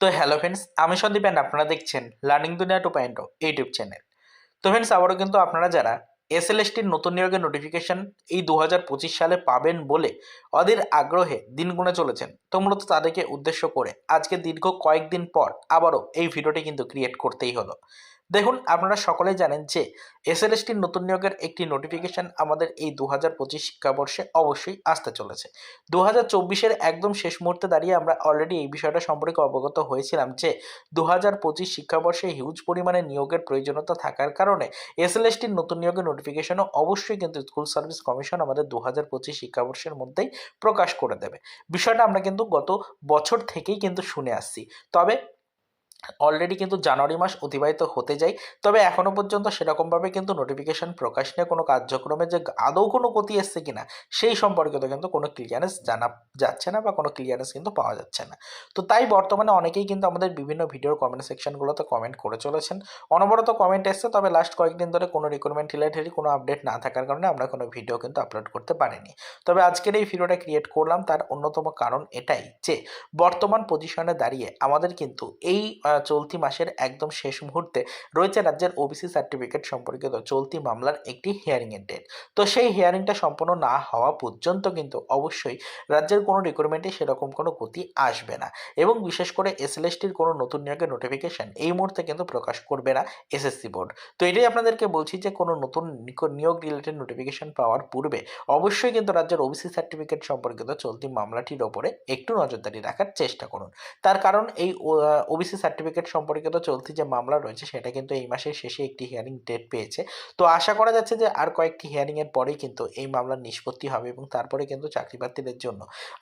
তো hello friends আমি Sandeep and আপনারা দেখছেন learning Duniya two point YouTube channel তো ফ্রেন্ডস আবারও কিন্তু আপনারা যারা এস এল এসটির নতুন নিয়োগের নোটিফিকেশান এই দু হাজার পঁচিশ সালে পাবেন বলে অধীর আগ্রহে দিন গুনে চলেছেন, তো মূলত তাদেরকে উদ্দেশ্য করে আজকে দীর্ঘ কয়েকদিন পর আবারও এই ভিডিওটি কিন্তু ক্রিয়েট করতেই হলো। দেখুন, আপনারা সকলেই জানেন যে এসএলএসটির নতুন নিয়োগের একটি নোটিফিকেশন আমাদের এই দু হাজার পঁচিশ শিক্ষাবর্ষে অবশ্যই আসতে চলেছে। দু হাজার চব্বিশের একদম শেষ মুহূর্তে দাঁড়িয়ে আমরা অলরেডি এই বিষয়টা সম্পর্কে অবগত হয়েছিলাম যে দু হাজার পঁচিশ শিক্ষাবর্ষে হিউজ পরিমাণে নিয়োগের প্রয়োজনীয়তা থাকার কারণে এসএলএসটির নতুন নিয়োগের নোটিফিকেশনও অবশ্যই কিন্তু স্কুল সার্ভিস কমিশন আমাদের দু হাজার পঁচিশ শিক্ষাবর্ষের মধ্যেই প্রকাশ করে দেবে। বিষয়টা আমরা কিন্তু গত বছর থেকেই কিন্তু শুনে আসছি। তবে অলরেডি কিন্তু জানুয়ারি মাস অতিবাহিত হতে যায়, তবে এখনও পর্যন্ত সেরকমভাবে কিন্তু নোটিফিকেশন প্রকাশ নিয়ে কোনো কার্যক্রমে যে আদৌ কোনো গতি এসছে কিনা, সেই সম্পর্কিত কিন্তু কোনো ক্লিয়ারেন্স জানা যাচ্ছে না বা কোনো ক্লিয়ারেন্স কিন্তু পাওয়া যাচ্ছে না। তো তাই বর্তমানে অনেকেই কিন্তু আমাদের বিভিন্ন ভিডিওর কমেন্ট সেকশনগুলোতে কমেন্ট করে চলেছেন। অনবরত কমেন্ট এসছে, তবে লাস্ট কয়েকদিন ধরে কোনো রিক্রুটমেন্ট রিলেটেডই কোনো আপডেট না থাকার কারণে আমরা কোনো ভিডিও কিন্তু আপলোড করতে পারিনি। তবে আজকের এই ভিডিওটা ক্রিয়েট করলাম, তার অন্যতম কারণ এটাই যে, বর্তমান পজিশনে দাঁড়িয়ে আমাদের কিন্তু এই চলতি মাসের একদম শেষ মুহূর্তে রয়েছে রাজ্যের ওবিসি সার্টিফিকেট সম্পর্কিত চলতি মামলার একটি হিয়ারিংয়ের ডেট তো সেই হিয়ারিংটা সম্পন্ন না হওয়া পর্যন্ত কিন্তু অবশ্যই রাজ্যের কোনো রিক্রুটমেন্টে সেরকম কোনো গতি আসবে না। এবং বিশেষ করে এসএলএসটির কোনো নতুন নিয়োগের নোটিফিকেশন এই মুহূর্তে কিন্তু প্রকাশ করবে না এসএসসি বোর্ড তো এটাই আপনাদেরকে বলছি যে কোনো নতুন নিয়োগ রিলেটেড নোটিফিকেশন পাওয়ার পূর্বে অবশ্যই কিন্তু রাজ্যের ওবিসি সার্টিফিকেট সম্পর্কিত চলতি মামলাটির ওপরে একটু নজরদারি রাখার চেষ্টা করুন। তার কারণ এই ওবিসি সার্টিফিকেট সম্পর্কিত চলতি যে মামলা রয়েছে, সেটা কিন্তু এই মাসের শেষে একটি হিয়ারিং ডেট পেয়েছে। তো আশা করা যাচ্ছে যে আর কয়েকটি হিয়ারিং এর পরেই কিন্তু এই মামলার নিষ্পত্তি হবে এবং তারপরে কিন্তু চাকরি প্রার্থীদের জন্য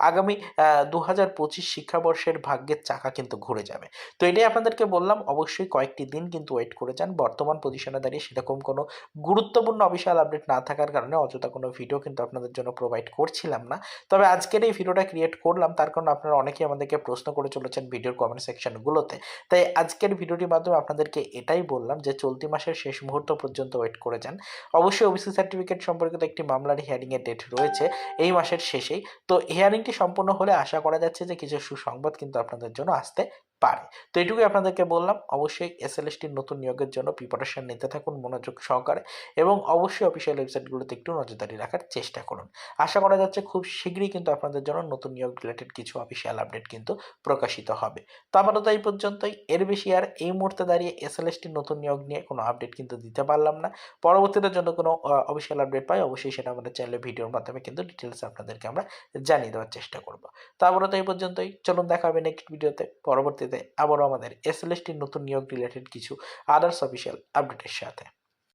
আগামী দু হাজার পঁচিশ শিক্ষাবর্ষের ভাগ্যের চাকা কিন্তু ঘুরে যাবে। তো এটাই আপনাদেরকে বললাম, অবশ্যই কয়েকটি দিন কিন্তু ওয়েট করে যান। বর্তমান পজিশনে দাঁড়িয়ে সেরকম কোনো গুরুত্বপূর্ণ অফিসিয়াল আপডেট না থাকার কারণে অযথা কোনো ভিডিও কিন্তু আপনাদের জন্য প্রোভাইড করছিলাম না। তবে আজকের এই ভিডিওটা ক্রিয়েট করলাম, তার কারণ আপনারা অনেকেই আমাদেরকে প্রশ্ন করে চলেছেন ভিডিওর কমেন্ট সেকশনগুলোতে তাই আজকের ভিডিওটির মাধ্যমে আপনাদেরকে এটাই বললাম যে চলতি মাসের শেষ মুহূর্ত পর্যন্ত ওয়েট করে যান। অবশ্যই ওবিসি সার্টিফিকেট সম্পর্কিত একটি মামলার হিয়ারিংয়ের ডেট রয়েছে এই মাসের শেষেই। তো হিয়ারিংটি সম্পূর্ণ হলে আশা করা যাচ্ছে যে কিছু সুসংবাদ কিন্তু আপনাদের জন্য আসতে পারে। তো এটুকুই আপনাদেরকে বললাম। অবশ্যই এসএলএসটির নতুন নিয়োগের জন্য প্রিপারেশন নিতে থাকুন, মনোযোগ সহকারে এবং অবশ্যই অফিসিয়াল ওয়েবসাইটগুলোতে একটু নজরদারি রাখার চেষ্টা করুন। আশা করা যাচ্ছে খুব শীঘ্রই কিন্তু আপনাদের জন্য নতুন নিয়োগ রিলেটেড কিছু অফিসিয়াল আপডেট কিন্তু প্রকাশিত হবে। তো আপাতত এই পর্যন্তই। এর বেশি আর এই মুহূর্তে দাঁড়িয়ে এসএলএসটির নতুন নিয়োগ নিয়ে কোনো আপডেট কিন্তু দিতে পারলাম না। পরবর্তীতে জন্য কোনো অফিসিয়াল আপডেট পাই, অবশ্যই সেটা আমাদের চ্যানেলে ভিডিওর মাধ্যমে কিন্তু ডিটেলস আপনাদেরকে আমরা জানিয়ে দেওয়ার চেষ্টা করব। তো আপাতত এই পর্যন্তই। চলুন দেখা হবে নেক্সট ভিডিওতে পরবর্তীতে আবারও আমাদের এস নতুন নিয়োগ রিলেটেড কিছু আদার্স অফিসিয়াল আপডেটের সাথে।